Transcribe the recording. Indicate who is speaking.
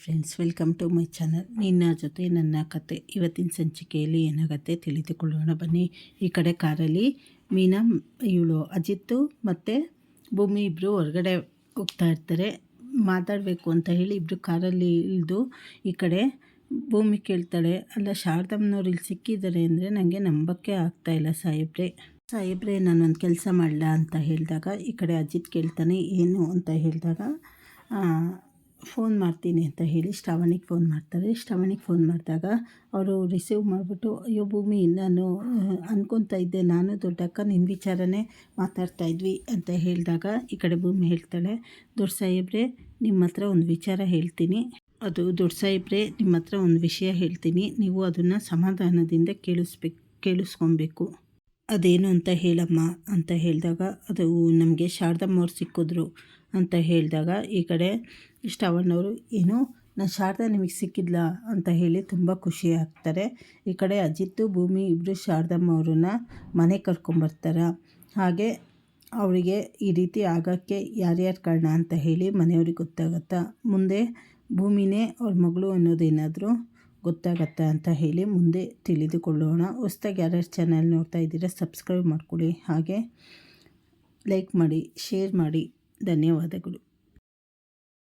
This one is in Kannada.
Speaker 1: Friends welcome to my channel ನಿನ್ನ ಜೊತೆ ನನ್ನ ಕತೆ ಇವತ್ತಿನ ಸಂಚಿಕೆಯಲ್ಲಿ ಏನಾಗುತ್ತೆ ತಿಳಿದುಕೊಳ್ಳೋಣ. ಬನ್ನಿ, ಈ ಕಡೆ ಕಾರಲ್ಲಿ ಮೀನಾ, ಇವಳು ಅಜಿತ್ತು ಮತ್ತು ಭೂಮಿ ಇಬ್ಬರು ಹೊರಗಡೆ ಹೋಗ್ತಾ ಇರ್ತಾರೆ. ಮಾತಾಡಬೇಕು ಅಂತ ಹೇಳಿ ಇಬ್ಬರು ಕಾರಲ್ಲಿ ಇಳಿದು ಈ ಕಡೆ ಭೂಮಿ ಕೇಳ್ತಾಳೆ. ಅಲ್ಲ, ಶಾರದಮ್ಮನವ್ರು ಇಲ್ಲಿ ಸಿಕ್ಕಿದ್ದಾರೆ ಅಂದರೆ ನನಗೆ ನಂಬಕ್ಕೆ ಆಗ್ತಾಯಿಲ್ಲ ಸಾಹೇಬ್ರೆ. ಸಾಹೇಬ್ರೆ, ನಾನೊಂದು ಕೆಲಸ ಮಾಡಲ ಅಂತ ಹೇಳಿದಾಗ ಈ ಕಡೆ ಅಜಿತ್ ಕೇಳ್ತಾನೆ. ಏನು ಅಂತ ಹೇಳಿದಾಗ ಫೋನ್ ಮಾಡ್ತೀನಿ ಅಂತ ಹೇಳಿ ಶ್ರಾವಣಿಗೆ ಫೋನ್ ಮಾಡ್ತಾರೆ. ಶ್ರಾವಣಿಗೆ ಫೋನ್ ಮಾಡಿದಾಗ ಅವರು ರಿಸೀವ್ ಮಾಡಿಬಿಟ್ಟು, ಅಯ್ಯೋ ಭೂಮಿ, ನಾನು ಅಂದ್ಕೊತಾ ಇದ್ದೆ. ನಾನು ದೊಡ್ಡಕ್ಕ ನಿನ್ನ ವಿಚಾರನೇ ಮಾತಾಡ್ತಾ ಇದ್ವಿ ಅಂತ ಹೇಳಿದಾಗ ಈ ಕಡೆ ಭೂಮಿ ಹೇಳ್ತಾಳೆ, ದೊಡ್ಡ ಸಾಹೇಬ್ರೆ ನಿಮ್ಮ ಹತ್ರ ಒಂದು ವಿಚಾರ ಹೇಳ್ತೀನಿ. ಅದು ದೊಡ್ಡ ಸಾಹೇಬ್ರೆ ನಿಮ್ಮ ಹತ್ರ ಒಂದು ವಿಷಯ ಹೇಳ್ತೀನಿ. ನೀವು ಅದನ್ನು ಸಮಾಧಾನದಿಂದ ಕೇಳಿಸ್ಬೇಕು, ಕೇಳಿಸ್ಕೊಬೇಕು. ಅದೇನು ಅಂತ ಹೇಳಮ್ಮ ಅಂತ ಹೇಳಿದಾಗ ಅದು ನಮಗೆ ಶಾರದಮ್ಮವ್ರು ಸಿಕ್ಕಿದ್ರು ಅಂತ ಹೇಳಿದಾಗ ಈ ಕಡೆ ಶ್ರವಣ್ಣವರು ಏನು ನಾನು ಶಾರದಾ ನಿಮಗೆ ಸಿಕ್ಕಿದ್ಲ ಅಂತ ಹೇಳಿ ತುಂಬ ಖುಷಿ ಆಗ್ತಾರೆ. ಈ ಕಡೆ ಅಜಿತ್ತು, ಭೂಮಿ ಇಬ್ಬರು ಶಾರದಮ್ಮ ಅವ್ರನ್ನ ಮನೆ ಕರ್ಕೊಂಬರ್ತಾರೆ. ಹಾಗೆ ಅವರಿಗೆ ಈ ರೀತಿ ಆಗೋಕ್ಕೆ ಯಾರ್ಯಾರು ಕಾರಣ ಅಂತ ಹೇಳಿ ಮನೆಯವ್ರಿಗೆ ಗೊತ್ತಾಗುತ್ತಾ, ಮುಂದೆ ಭೂಮಿನೇ ಅವ್ರ ಮಗಳು ಅನ್ನೋದೇನಾದರೂ ಗೊತ್ತಾಗತ್ತಾ ಅಂತ ಹೇಳಿ ಮುಂದೆ ತಿಳಿದುಕೊಳ್ಳೋಣ. ಹೊಸ್ದಾಗಿ ಯಾರ್ಯಾರು ಚಾನಲ್ ನೋಡ್ತಾ ಇದ್ದೀರಾ ಸಬ್ಸ್ಕ್ರೈಬ್ ಮಾಡ್ಕೊಳ್ಳಿ ಹಾಗೆ ಲೈಕ್ ಮಾಡಿ ಶೇರ್ ಮಾಡಿ. ಧನ್ಯವಾದಗಳು.